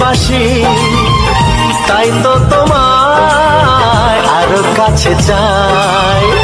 ভালোবাসি তাই তো তোমার আরও কাছে চাই।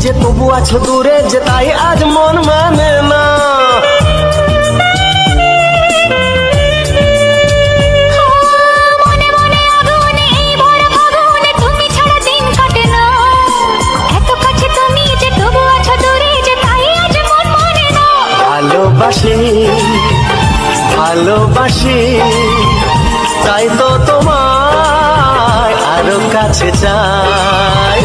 মানে যে তবু আছো দূরে যে তাই আজ মন মানে না। ভালোবাসি তাই তো তোমায় আরও কাছে চাই।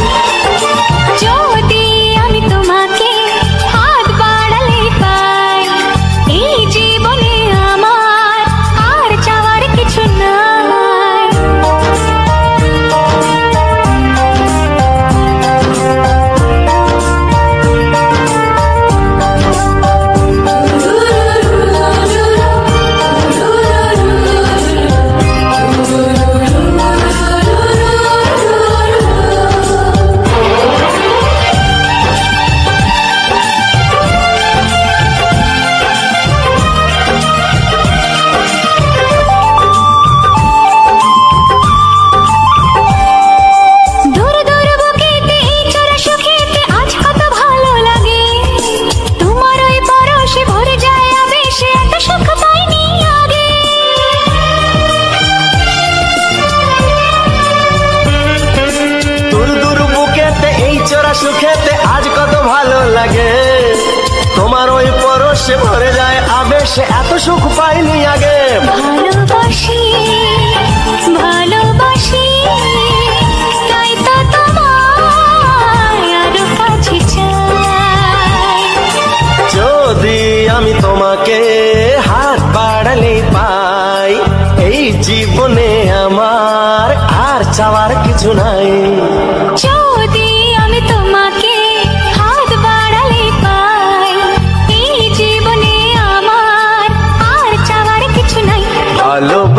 ভালোবাসে এত সুখ পাইনি আগে। ভালোবাসি ভালোবাসি যদি আমি তোমাকে হাত বাড়ালে পাই এই জীবনে আমার আর চাওয়ার কিছু নাই।